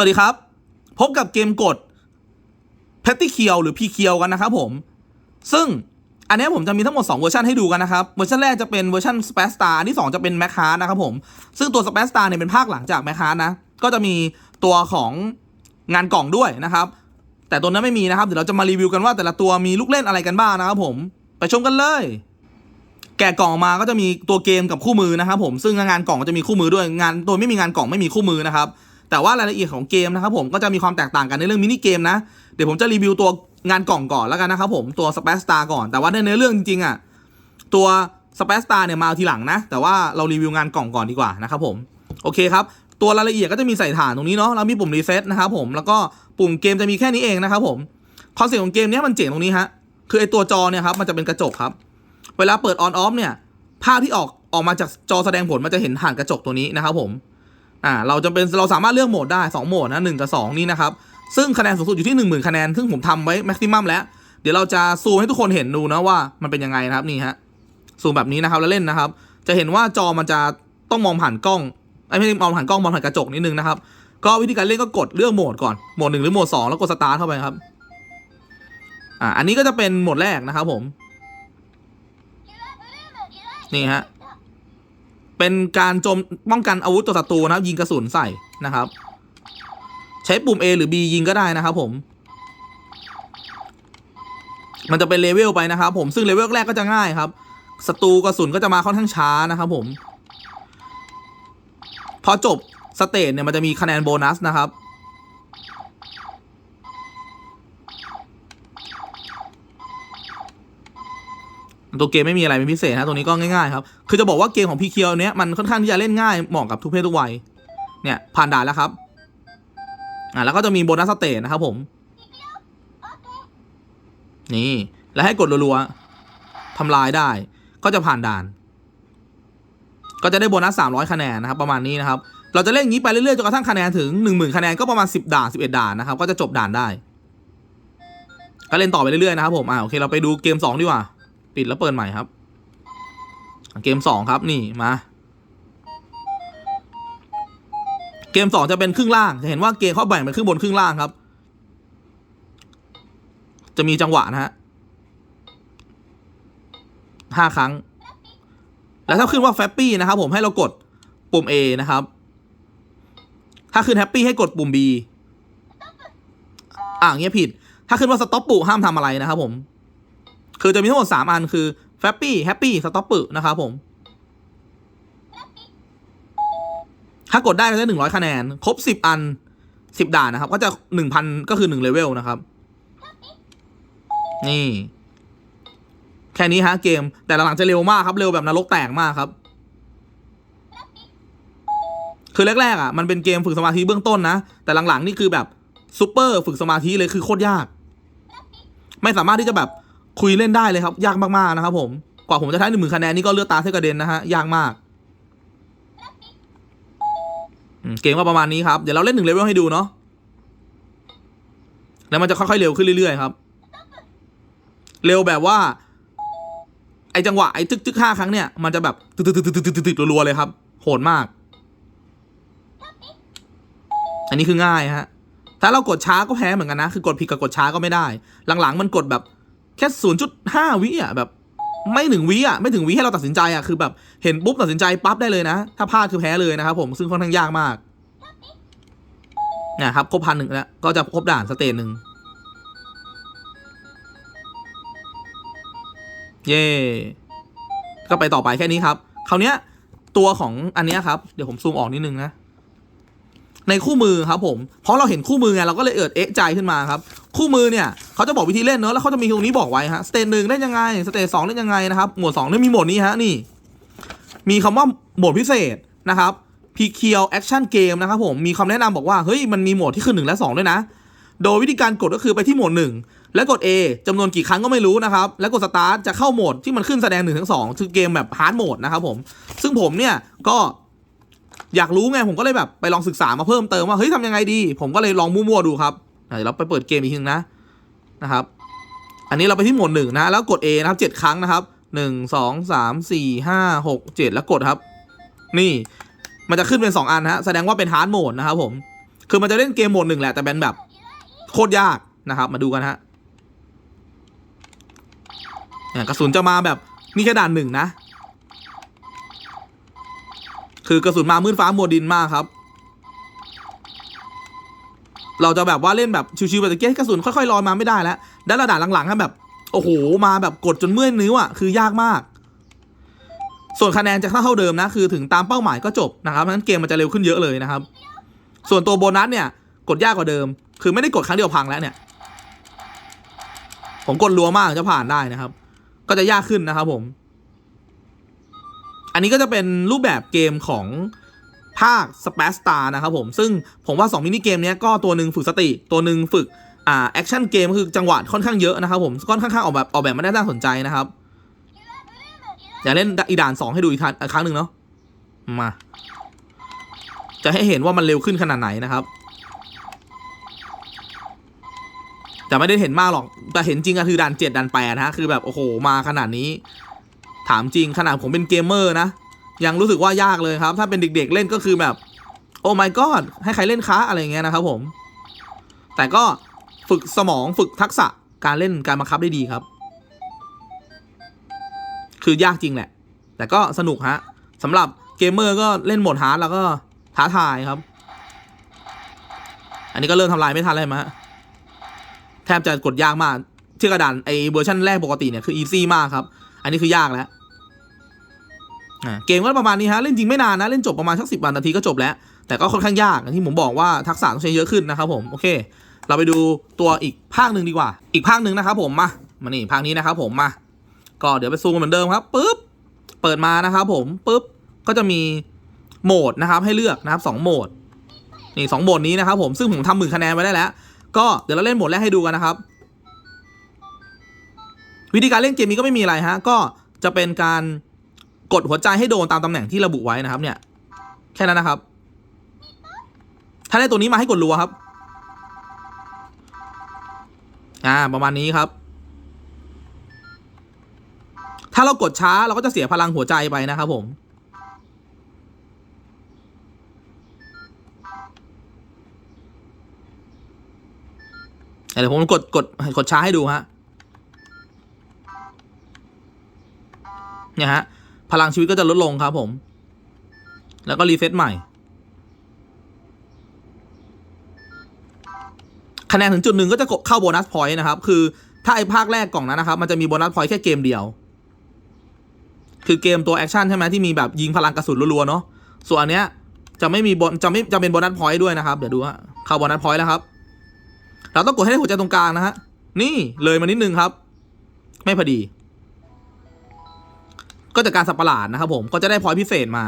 สวัสดีครับ พบกับเกมกด p e t t y k i e l หรือ p k i e l กันนะครับผม ซึ่งอันนี้ผมจะมีทั้งหมด 2 เวอร์ชันให้ดูกันนะครับ เวอร์ชันแรกจะเป็นเวอร์ชัน s p a c e Star อันที่ 2 จะเป็น m a c h a r นะครับผม ซึ่งตัว s p a c e Star เนี่ยเป็นภาคหลังจาก m a c h a r นะ ก็จะมีตัวของงานกล่องด้วยนะครับ แต่ตัวนั้นไม่มีนะครับ เดี๋ยวเราจะมารีวิวกันว่าแต่ละตัวมีลูกเล่นอะไรกันบ้างนะครับผม ไปชมกันเลย แกะกล่องออกมาก็จะมีตัวเกมกับคู่มือนะครับผม ซึ่งงานกล่องก็จะมีคู่มือด้วย งานตัวไม่มีงานกล่องไม่มีคู่มือนะครับ แต่ว่ารายละเอียดของเกมนะครับผมก็จะมีความแตกต่างกันในเรื่องมินิเกมนะ เดี๋ยวผมจะรีวิวตัวงานกล่องก่อนแล้วกันนะครับผมตัวสเปซสตาร์ก่อนแต่ว่าในเรื่องจริงๆอะตัวสเปซสตาร์เนี่ยมาทีหลังนะ แต่ว่าเรารีวิวงานกล่องก่อนดีกว่านะครับผมโอเคครับตัวรายละเอียดก็จะมีใส่ฐานตรงนี้เนาะแล้วมีปุ่มรีเซ็ตนะครับผมแล้วก็ปุ่มเกมจะมีแค่นี้เองนะครับผมคอนเซ็ปต์ของเกมเนี้ยมันเจ๋งตรงนี้ฮะคือไอตัวจอเนี่ยครับมันจะเป็นกระจกครับ เวลาเปิดออนออฟเนี่ยภาพที่ออกออกมาจากจอแสดงผลมันจะเห็นผ่านกระจกตัวนี้นะครับผม อ่าเราจะเป็นเราสามารถเลือกโหมดได้ 2 โหมดนะหกับ 2 นี่นะครับ ซึ่งคะแนนสูงสุดอยู่ที่ 10,000 คะแนน ซึ่งผมทำไว้แม็กซิมัมแล้ว เดี๋ยวเราจะซูมให้ทุกคนเห็นดูนะว่ามันเป็นยังไงนะครับนี่ฮะซูมแบบนี้นะครับแล้วเล่นนะครับ จะเห็นว่าจอมันจะต้องมองผ่านกล้องไอ้ไม่ใช่มองผ่านกล้องมองผ่านกระจกนิดนึงนะครับก็วิธีการเล่นก็กดเลือกโหมดก่อนโหมดหนึ่งหรือโหมดสองแล้วกดสตาร์ทเข้าไปครับอ่าอันนี้ก็จะเป็นโหมดแรกนะครับผมนี่ฮะ เป็นการโจมป้องกันอาวุธตัวศัตรูนะครับ ยิงกระสุนใส่นะครับ ใช้ปุ่ม A หรือ B ยิงก็ได้นะครับ ผม มันจะเป็นเลเวลไปนะครับ ผมซึ่งเลเวลแรกก็จะง่ายครับศัตรูกระสุนก็จะมาค่อนข้างช้านะครับผม พอจบสเตจเนี่ยมันจะมีคะแนนโบนัสนะครับ ตัวเกมไม่มีอะไรเป็นพิเศษนะตัวนี้ก็ง่ายๆครับ คือจะบอกว่าเกมของพีเคียวเนี้ยมันค่อนข้างที่จะเล่นง่ายเหมาะกับทุกเพศทุกวัย เนี่ยผ่านด่านแล้วครับ อ่าแล้วก็จะมีโบนัสสเตจนะครับผม นี่ แล้วให้กดรัวๆทำลายได้ ก็จะผ่านด่าน ก็จะได้โบนัส 300 คะแนนนะครับประมาณนี้นะครับ เราจะเล่นอย่างนี้ไปเรื่อยๆจนกระทั่งคะแนนถึง 10,000 คะแนนก็ประมาณ 10 ด่าน 11 ด่านนะครับ ก็จะจบด่านได้ ก็เล่นต่อไปเรื่อยๆนะครับผม อ่าโอเคเราไปดูเกม 2 ดีกว่า ปิดแล้วเปิดใหม่ครับ เกมสองครับนี่มา เกมสองจะเป็นครึ่งล่าง จะเห็นว่าเกมเขาแบ่งเป็นครึ่งบนครึ่งล่างครับ จะมีจังหวะนะฮะห้าครั้ง แล้วถ้าขึ้นว่าแฟปปี้นะครับ ผมให้เรากดปุ่ม A นะครับ ถ้าขึ้นแฮปปี้ให้กดปุ่ม B อ่าเงี้ยผิด ถ้าขึ้นว่าสต็อปปุ่ห้ามทำอะไรนะครับผม คือจะมีทั้งหมด 3 อันคือ f a p p y Happy Stop ปึนะครับผม ถ้ากดได้ก็จะหนึ่งร้อยคะแนน ครบ10อัน10ด่านนะครับ ก็จะ1,000ก็คือ1เลเวลนะครับ นี่ แค่นี้ฮะเกม แต่หลังๆจะเร็วมากครับ เร็วแบบนรกแตกมากครับ คือแรกๆอะ มันเป็นเกมฝึกสมาธิเบื้องต้นนะ แต่หลังๆนี่คือแบบซูเปอร์ฝึกสมาธิเลยคือโคตรยาก ไม่สามารถที่จะแบบ คุยเล่นได้เลยครับ ยากมากๆนะครับ ผม กว่าผมจะได้หนึ่งหมื่นคะแนนนี่ก็เลือดตาเทกระเด็นนะฮะ ยากมากเกมก็ประมาณนี้ครับ เดี๋ยวเราเล่นหนึ่งเลเวลให้ดูเนาะ แล้วมันจะค่อยๆเร็วขึ้นเรื่อยๆครับ เร็วแบบว่า ไอจังหวะไอตึกตึกห้าครั้งเนี่ย มันจะแบบตึกตึกตึกตึกตึกตึกรัวๆเลยครับ โหดมาก อันนี้คือง่ายฮะ ถ้าเรากดช้าก็แพ้เหมือนกันนะ คือกดผิดกับกดช้าก็ไม่ได้ หลังๆมันกดแบบ แค่0.5วิอะแบบ ไม่ถึงวิอะไม่ถึงวิให้เราตัดสินใจอะคือแบบเห็นปุ๊บตัดสินใจปั๊บได้เลยนะ ถ้าพลาดคือแพ้เลยนะครับผมซึ่งค่อนข้างยากมากนี่ยครับครบพันหนึ่งแล้ว ก็จะครบด่านสเตจหนึ่งเย่ก็ไปต่อไปแค่นี้ครับคราวเนี้ยตัวของอันเนี้ยครับ เดี๋ยวผมซูมออกนิดนึงนะ ในคู่มือครับผม เพราะเราเห็นคู่มือไงเราก็เลยเอิดเอ๊ะใจขึ้นมาครับ คู่มือเนี่ยเขาจะบอกวิธีเล่นเนอะแล้วเขาจะมีตรงนี้บอกไว้ฮะสเตจหนึ่งเล่นยังไงสเตจสองเล่นยังไงนะครับหมวดสองเนี่ยมีโหมดนี้ฮะนี่ มีคำว่าโหมดพิเศษนะครับพีเคียวแอคชั่นเกมนะครับผมมีคำแนะนำบอกว่าเฮ้ยมันมีโหมดที่คือหนึ่งและสองด้วยนะ โดยวิธีการกดก็คือไปที่โหมดหนึ่งแล้วกด A จำนวนกี่ครั้งก็ไม่รู้นะครับ แล้วกดสตาร์ทจะเข้าโหมดที่มันขึ้นแสดงหนึ่งถึงสองคือเกมแบบฮาร์ดโหมดนะครับผม ซึ่งผมเนี่ยก็ อยากรู้ไงผมก็เลยแบบไปลองศึกษามาเพิ่มเติมว่าเฮ้ยทำยังไงดี ผมก็เลยลองมั่วๆดูครับเดี๋ยวเราไปเปิดเกมอีกทีนึงนะนะครับ อันนี้เราไปที่โหมดหนึ่งนะแล้วกด A นะครับเจ็ดครั้งนะครับหนึ่งสองสามสี่ห้าหกเจ็ดแล้วกดครับ นี่มันจะขึ้นเป็นสองอันนะฮะแสดงว่าเป็นฮาร์ดโหมดนะครับผม คือมันจะเล่นเกมโหมดหนึ่งแหละแต่เป็นแบบโคตรยากนะครับมาดูกันฮะกระสุนจะมาแบบนี่แค่ด่านหนึ่งนะ คือกระสุนมามืดฟ้ามัวดินมากครับ เราจะแบบว่าเล่นแบบชิวๆแบบตะเกียกระสุนค่อยๆลอยมาไม่ได้แล้วด้านระดับหลังๆครับแบบ โอ้โห มาแบบกดจนเมื่อยนิ้วอะคือยากมาก ส่วนคะแนนจะเท่าเดิมนะ คือถึงตามเป้าหมายก็จบนะครับนั้นเกมมันจะเร็วขึ้นเยอะเลยนะครับ ส่วนตัวโบนัสเนี่ย กดยากกว่าเดิม คือไม่ได้กดครั้งเดียวพังแล้วเนี่ย ผมกดรัวมากจะผ่านได้นะครับ ก็จะยากขึ้นนะครับผม อันนี้ก็จะเป็นรูปแบบเกมของภาคสเปซตานะครับผม ซึ่งผมว่า 2 มินิเกมนี้ก็ตัวหนึ่งฝึกสติ ตัวหนึ่งฝึกอ่าแอคชั่นเกมคือจังหวะค่อนข้างเยอะนะครับผมค่อนข้างออกแบบออกแบบมาได้น่าสนใจนะครับอยากเล่นอีด่านสองให้ดูอีกทันอีกครั้งหนึ่งเนาะมา จะให้เห็นว่ามันเร็วขึ้นขนาดไหนนะครับแต่ไม่ได้เห็นมากหรอกแต่เห็นจริงก็คือด่านเจ็ดด่านแปดนะฮะคือแบบโอ้โหมาขนาดนี้ ถามจริงขนาดผมเป็นเกมเมอร์นะ ยังรู้สึกว่ายากเลยครับ ถ้าเป็นเด็กๆเล่นก็คือแบบ โอ้ my god ให้ใครเล่นคะอะไรอย่างเงี้ยนะครับผม แต่ก็ฝึกสมองฝึกทักษะการเล่นการบังคับได้ดีครับ คือยากจริงแหละ แต่ก็สนุกฮะสำหรับเกมเมอร์ก็เล่นโหมดฮาร์ดแล้วก็ท้าทายครับ อันนี้ก็เริ่มทำลายไม่ทันเลยมะแทบจะกดยากมากที่กระดานไอเวอร์ชันแรกปกติเนี่ยคืออีซี่มากครับ อันนี้คือยากแล้ว เกมก็ประมาณนี้ฮะ เล่นจริงไม่นานนะ เล่นจบประมาณสักสิบนาทีก็จบแล้ว แต่ก็ค่อนข้างยากอย่างที่ผมบอกว่าทักษะต้องใช้เยอะขึ้นนะครับผมโอเค เราไปดูตัวอีกภาคหนึ่งดีกว่า อีกภาคหนึ่งนะครับผมมามานี่ภาคนี้นะครับผมมาก็เดี๋ยวไปซูมกันเหมือนเดิมครับปุ๊บเปิดมานะครับผมปุ๊บก็จะมีโหมดนะครับให้เลือกนะครับสองโหมดนี่สองโหมดนี้นะครับผมซึ่งผมทำหมื่นคะแนนไว้ได้แล้ว ก็เดี๋ยวเราเล่นโหมดแรกให้ดูกันนะครับ วิธีการเล่นเกมนี้ก็ไม่มีอะไรฮะก็จะเป็นการ กดหัวใจให้โดนตามตำแหน่งที่ระบุไว้นะครับ เนี่ย แค่นั้นนะครับ ถ้าได้ตัวนี้มาให้กดรัวครับ อ่า ประมาณนี้ครับ ถ้าเรากดช้าเราก็จะเสียพลังหัวใจไปนะครับผมเดี๋ยวผมกดกดกดช้าให้ดูฮะเนี่ยฮะ พลังชีวิตก็จะลดลงครับผม แล้วก็รีเฟซใหม่ คะแนนถึงจุดหนึ่งก็จะเข้าโบนัสพอยต์นะครับ คือถ้าไอ้ภาคแรกกล่องนั้นนะครับ มันจะมีโบนัสพอยต์แค่เกมเดียว คือเกมตัวแอคชั่นใช่ไหมที่มีแบบยิงพลังกระสุนรัวๆเนาะ ส่วนอันเนี้ยจะไม่มีบนจะไม่จะเป็นโบนัสพอยต์ด้วยนะครับ เดี๋ยวดูฮะเข้าโบนัสพอยต์แล้วครับ เราต้องกดให้ได้หัวใจตรงกลางนะฮะ นี่เลยมานิดนึงครับ ไม่พอดี ก็จากการสับประหลาดนะครับผมก็จะได้พอยพิเศษมา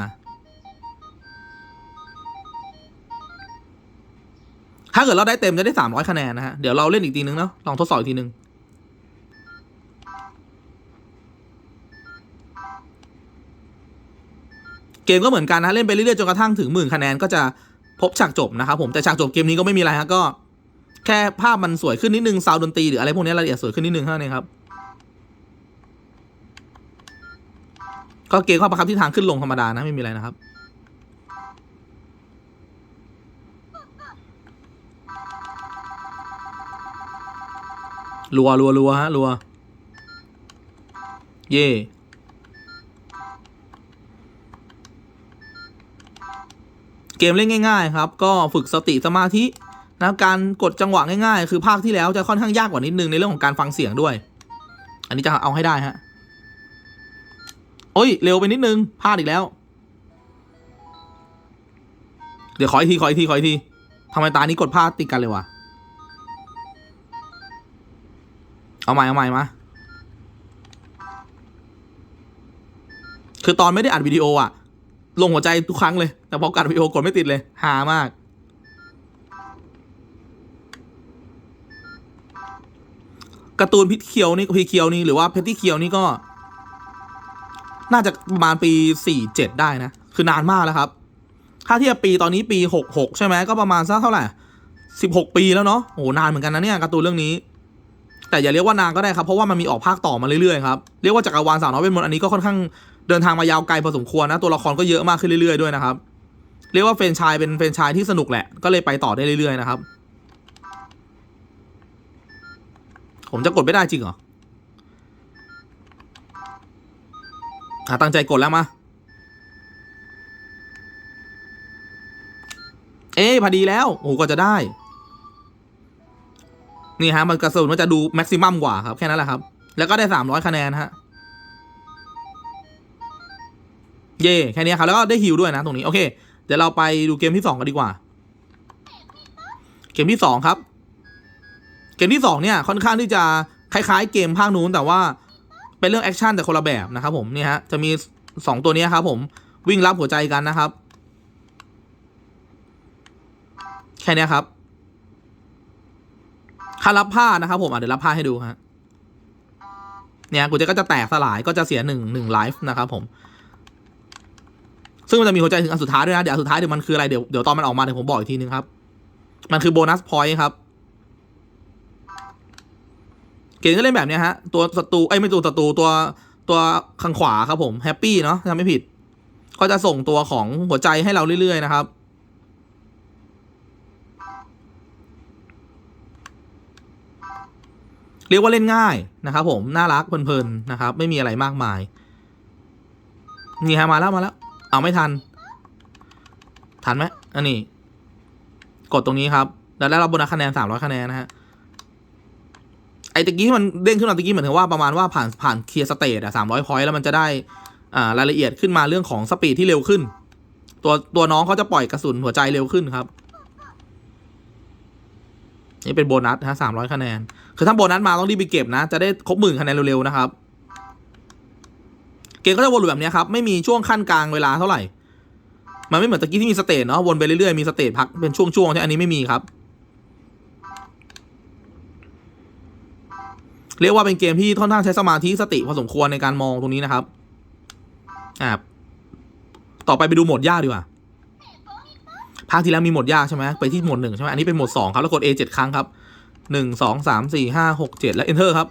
ถ้าเกิดเราได้เต็มจะได้สามร้อยคะแนนนะฮะ เดี๋ยวเราเล่นอีกทีนึงเนาะลองทดสอบอีกทีนึงเกมก็เหมือนกันนะเล่นไปเรื่อยๆจนกระทั่งถึงหมื่นคะแนนก็จะพบฉากจบนะครับผมแต่ฉากจบเกมนี้ก็ไม่มีอะไรฮะก็ แค่ภาพมันสวยขึ้นนิดนึงซาวด์ดนตรีหรืออะไรพวกนี้รายละเอียดสวยขึ้นนิดนึงเท่านั้นเองครับ ก็เกมข้อบังคับที่ทางขึ้นลงธรรมดานะไม่มีอะไรนะครับ รัวรัวรัวฮะรัว เย่เกมเล่นง่าย ๆ ครับ ก็ฝึกสติสมาธินะการกดจังหวะง่ายๆ คือภาคที่แล้วจะค่อนข้างยากกว่านิดนึงในเรื่องของการฟังเสียงด้วย อันนี้จะเอาให้ได้ฮะ โอ้ย เร็วไปนิดนึงพลาดอีกแล้ว เดี๋ยวขออีกทีขออีกทีขออีกทีทำไมตานี้กดพลาดติดกันเลยวะเอาใหม่เอาใหม่มาคือตอนไม่ได้อัดวิดีโออะลงหัวใจทุกครั้งเลย แต่พออัดวิดีโอกดไม่ติดเลยหามาก การ์ตูนพิษเคียวนี่พีเคียวนี่หรือว่าเพตตี้เคียวนี่ก็ น่าจะประมาณปีสี่เจ็ดได้นะ คือนานมากแล้วครับ ถ้าเทียบปีตอนนี้ปีหกหกใช่ไหมก็ประมาณสักเท่าไหร่สิบหกปีแล้วเนาะโอ้นานเหมือนกันนะเนี่ยการ์ตูนเรื่องนี้ แต่อย่าเรียกว่านานก็ได้ครับ เพราะว่ามันมีออกภาคต่อมาเรื่อยๆครับ เรียกว่าจักรวาลสาวน้อยเป็นมนต์อันนี้ก็ค่อนข้างเดินทางมายาวไกลพอสมควรนะ ตัวละครก็เยอะมากขึ้นเรื่อยๆด้วยนะครับ เรียกว่าเฟรนชายเป็นเฟรนชายที่สนุกแหละ ก็เลยไปต่อได้เรื่อยๆนะครับ ผมจะกดไม่ได้จริงเหรอ อะตั้งใจกดแล้วมา เอ๊พอดีแล้ว โอ้โหก็จะได้ นี่ฮะ มันกระสุนมันจะดูแม็กซิมัมกว่าครับ แค่นั้นแหละครับ แล้วก็ได้สามร้อยคะแนนฮะ เย่แค่นี้ครับ แล้วก็ได้ฮิลด้วยนะ ตรงนี้ โอเค เดี๋ยวเราไปดูเกมที่สองกันดีกว่า เกมที่สองครับ เกมที่สองเนี่ย ค่อนข้างที่จะคล้าย ๆ เกมภาคนู้นแต่ว่า เป็นเรื่องแอคชั่นแต่คนละแบบนะครับผมนี่ฮะจะมีสองตัวนี้ครับผมวิ่งรับหัวใจกันนะครับ แค่นี้ครับถ้ารับผ้านะครับผมอะเดี๋ยวรับผ้าให้ดูฮะเนี่ยกูจะก็จะแตกสลายก็จะเสียหนึ่งหนึ่งไลฟ์นะครับผม ซึ่งมันจะมีหัวใจถึงอันสุดท้ายด้วยนะเดี๋ยวอันสุดท้ายเดี๋ยวมันคืออะไรเดี๋ยวเดี๋ยวตอนมันออกมาเดี๋ยวผมบอกอีกทีนึงครับ มันคือโบนัสพอยต์ครับ เกมก็เล่นแบบเนี้ยฮะ ตัวศัตรูไอ้ไม่ตัวศัตรูตัวตัวข้างขวาครับผมแฮปปี้เนาะถ้าไม่ผิด ก็จะส่งตัวของหัวใจให้เราเรื่อยๆนะครับ เรียกว่าเล่นง่ายนะครับผม น่ารักเพลินๆนะครับ ไม่มีอะไรมากมาย นี่ฮะมาแล้วมาแล้ว เอาไม่ทัน ทันไหมอันนี้ กดตรงนี้ครับ แล้วได้รับโบนัสคะแนนสามร้อยคะแนนนะฮะ ไอ้ตะกี้ที่มันเด้งขึ้นมาตะกี้เหมือนกับว่าประมาณว่าผ่านผ่านเคลียร์สเตจอะสามร้อยพอยต์แล้วมันจะได้อ่ารายละเอียดขึ้นมาเรื่องของสปีดที่เร็วขึ้น ตัวตัวน้องเขาจะปล่อยกระสุนหัวใจเร็วขึ้นครับ นี่เป็นโบนัสฮะสามร้อยคะแนน คือถ้าโบนัสมาต้องรีบไปเก็บนะ จะได้ครบหมื่นคะแนนเร็วๆนะครับ เกมก็จะวนลูปแบบนี้ครับ ไม่มีช่วงขั้นกลางเวลาเท่าไหร่ มันไม่เหมือนตะกี้ที่มีสเตจเนาะวนไปเรื่อยๆมีสเตจพักเป็นช่วงๆใช่อันนี้ไม่มีครับ เรียกว่าเป็นเกมที่ค่อนข้างใช้สมาธิสติพอสมควรในการมองตรงนี้นะครับอ่าต่อไปไปดูโหมดยากดีกว่าภาคที่แล้วมีโหมดยากใช่ไหมไปที่โหมดหนึ่งใช่ไหมอันนี้เป็นโหมดสองครับแล้วกด A เจ็ดครั้งครับหนึ่งสองสามสี่ห้าหกเจ็ดแล้ว enter ครับ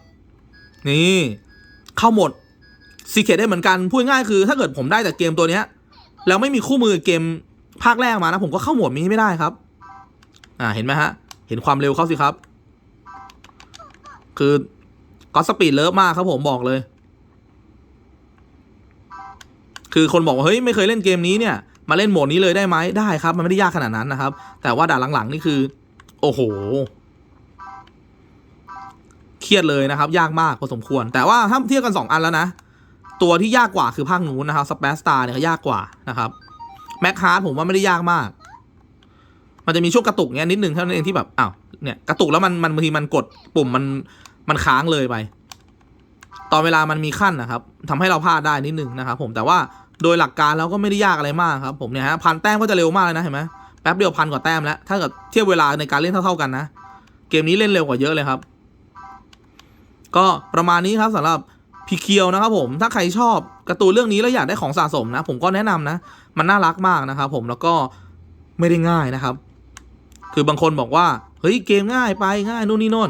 นี่เข้าโหมดซีเคได้เหมือนกันพูดง่ายคือ ถ้าเกิดผมได้แต่เกมตัวเนี้ยแล้วไม่มีคู่มือเกมภาคแรกมานะ ผมก็เข้าโหมดนี้ไม่ได้ครับ อ่าเห็นไหมฮะ เห็นความเร็วเขาสิครับ คือ ก็สปีดเลิฟมากครับผมบอกเลย คือคนบอกว่า เฮ้ย ไม่เคยเล่นเกมนี้เนี่ย มาเล่นโหมดนี้เลยได้ไหมได้ครับ มันไม่ได้ยากขนาดนั้นนะครับ แต่ว่าด่านหลังๆ นี่คือ โอ้โห เครียดเลยนะครับ ยากมากพอสมควร แต่ว่าถ้าเทียบกัน 2 อันแล้วนะ ตัวที่ยากกว่าคือภาคนู้นนะครับสเปซสตาร์เนี่ยยากกว่านะครับแม็กฮาร์ดผมว่าไม่ได้ยากมาก มันจะมีช่วงกระตุกเนี้ยนิดนึงเท่านั้นเองที่แบบ อ้าว เนี่ย กระตุกแล้วมันมันบางทีมันกดปุ่มมัน มันค้างเลยไป ตอนเวลามันมีขั้นนะครับทำให้เราพลาดได้นิดนึงนะครับ ผมแต่ว่าโดยหลักการแล้วก็ไม่ได้ยากอะไรมากครับ ผมเนี่ยฮะพันแต้มก็จะเร็วมากเลยนะเห็นไหมแป๊บเดียวพันกว่าแต้มแล้วถ้าเกิดเทียบเวลาในการเล่นเท่าๆกันนะ เกมนี้เล่นเร็วกว่าเยอะเลยครับ ก็ประมาณนี้ครับสำหรับพีเคียวนะครับผมถ้าใครชอบการ์ตูนเรื่องนี้แล้วอยากได้ของสะสมนะ ผมก็แนะนำนะ มันน่ารักมากนะครับผมแล้วก็ไม่ได้ง่ายนะครับ คือบางคนบอกว่า เฮ้ยเกมง่ายไปง่ายนู่นนี่โน่น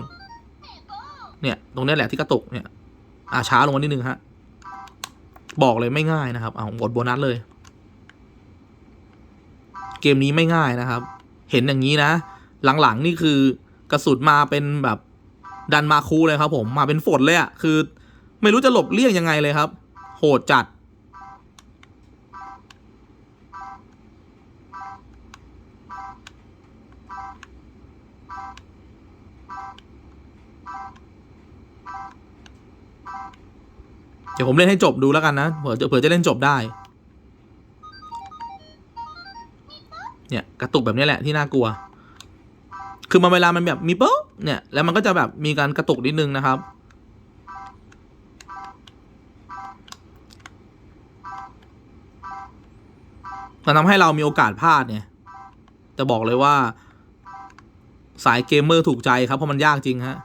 เนี่ย ตรงนี้แหละที่กระตุกเนี่ยอ่าช้าลงมานิดนึงฮะ บอกเลยไม่ง่ายนะครับ เอากดโบนัสเลย เกมนี้ไม่ง่ายนะครับ เห็นอย่างนี้นะ หลังๆนี่คือกระสุนมาเป็นแบบดันมาคูเลยครับผมมาเป็นฝนเลยอะ่ะคือ ไม่รู้จะหลบเลี่ยงยังไงเลยครับ โหดจัด เดี๋ยวผมเล่นให้จบดูแล้วกันนะเผื่อจะเผื่อจะเล่นจบได้ เนี่ยกระตุกแบบนี้แหละที่น่ากลัว คือมันเวลามันแบบมีปุ๊บเนี่ยแล้วมันก็จะแบบมีการกระตุกนิดนึงนะครับมันทำให้เรามีโอกาสพลาดเนี่ยจะบอกเลยว่า สายเกมเมอร์ถูกใจครับเพราะมันยากจริงฮะ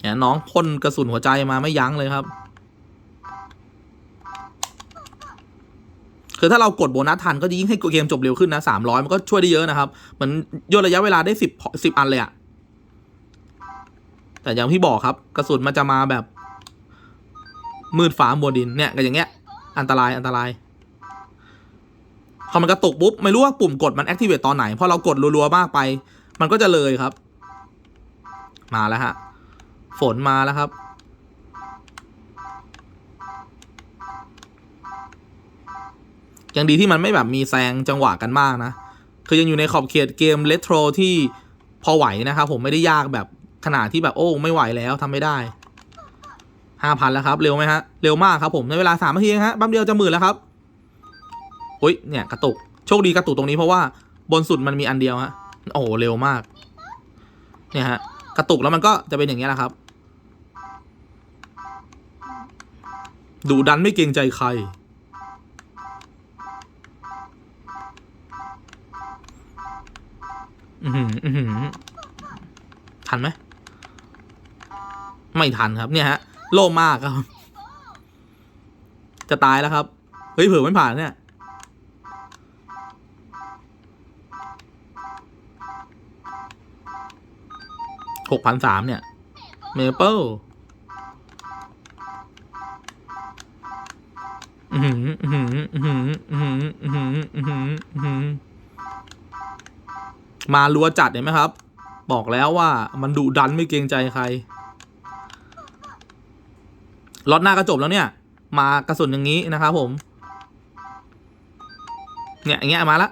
เนี่ยน้องพ่นกระสุนหัวใจมาไม่ยั้งเลยครับ คือถ้าเรากดโบนัสทันก็ยิ่งให้เกมจบเร็วขึ้นนะสามร้อยมันก็ช่วยได้เยอะนะครับ เหมือนย่นระยะเวลาได้สิบสิบอันเลยอะแต่อย่างที่บอกครับ กระสุนมันจะมาแบบ มืดฟ้ามัวดินเนี่ยก็อย่างเงี้ย อันตรายอันตรายพอมันกระตุกปุ๊บไม่รู้ว่าปุ่มกดมัน activate ตอนไหนพอเรากดรัวๆมากไป มันก็จะเลยครับ มาแล้วฮะ ฝนมาแล้วครับ ยังดีที่มันไม่แบบมีแซงจังหวะกันมากนะ คือยังอยู่ในขอบเขตเกมเลโทรที่พอไหวนะครับผมไม่ได้ยากแบบขนาดที่แบบโอ้ไม่ไหวแล้วทำไม่ได้ห้าพันแล้วครับ เร็วไหมฮะ เร็วมากครับผมในเวลาสามนาทีฮะแป๊บเดียวจะหมื่นแล้วครับอุ้ยเนี่ยกระตุกโชคดีกระตุกตรงนี้เพราะว่าบนสุดมันมีอันเดียวฮะโอ้เร็วมาก เนี่ยฮะ กระตุกแล้วมันก็จะเป็นอย่างนี้แหละครับดูดันไม่เกรงใจใคร อือหืออือหือทันไหม ไม่ทันครับเนี่ยฮะ โล่งมากครับ จะตายแล้วครับ เฮ้ยเผื่อไม่ผ่านเนี่ย หกพันสามเนี่ยเมเปิลมารัวจัดเห็นไหมครับ บอกแล้วว่ามันดุดันไม่เกรงใจใครล็อตหน้าก็จบแล้วเนี่ย มากระสุนอย่างนี้นะครับผม เนี่ยอย่างเงี้ยมาละ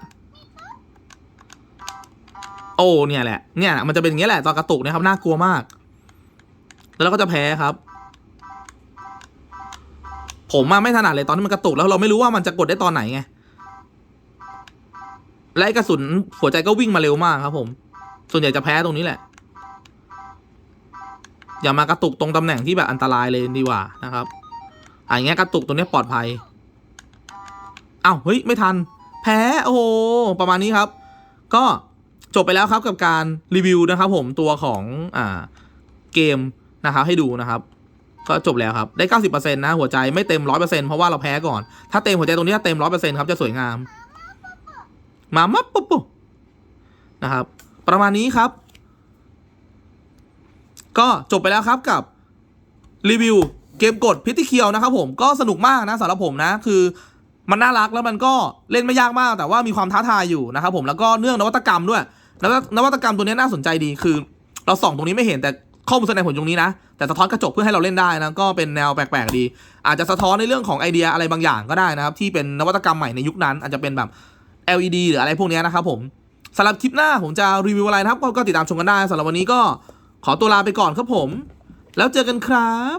โอ้เนี่ยแหละเนี่ยมันจะเป็นอย่างเงี้แหละตอนกระตุกเนะครับน่ากลัวมาก แล้วเราก็จะแพ้ครับ ผมอะไม่ถนัดเลยตอนที่มันกระตุกแล้วเราไม่รู้ว่ามันจะกดได้ตอนไหนไงและกระสุนหัวใจก็วิ่งมาเร็วมากครับ ผม ส่วนใหญ่จะแพ้ตรงนี้แหละ อย่ามากระตุกตรงตำแหน่งที่แบบอันตรายเลยดีกว่านะครับอะอย่างเงี้ยกระตุกตรงนี้ปลอดภัยอ้าวเฮ้ยไม่ทัน แพ้โอ้โหประมาณนี้ครับ ก็ จบไปแล้วครับกับการรีวิวนะครับผมตัวของอ่าเกมนะครับให้ดูนะครับ ก็จบแล้วครับได้ 90%นะหัวใจไม่เต็ม 100%เพราะว่าเราแพ้ก่อน ถ้าเต็มหัวใจตรงนี้ถ้าเต็ม 100%ครับจะสวยงาม มามับปุ๊บปุ๊บนะครับ ประมาณนี้ครับ ก็จบไปแล้วครับกับรีวิวเกมกดพิธีเคียวนะครับผมก็สนุกมากนะสำหรับผมนะคือมันน่ารักแล้วมันก็เล่นไม่ยากมาก แต่ว่ามีความท้าทายอยู่นะครับผมแล้วก็เรื่องนวัตกรรมด้วย นวัตนวัตกรรมตัวนี้น่าสนใจดีคือ เราส่องตรงนี้ไม่เห็นแต่ข้อมูลแสดงผลตรงนี้นะ แต่สะท้อนกระจกเพื่อให้เราเล่นได้นะก็เป็นแนวแปลกๆดี อาจจะสะท้อนในเรื่องของไอเดียอะไรบางอย่างก็ได้นะครับ ที่เป็นนวัตกรรมใหม่ในยุคนั้น อาจจะเป็นแบบ LED หรืออะไรพวกนี้นะครับผมสำหรับคลิปหน้าผมจะรีวิวอะไรนะครับ ก็ก็ติดตามชมกันได้สำหรับวันนี้ก็ขอตัวลาไปก่อนครับผม แล้วเจอกันครับ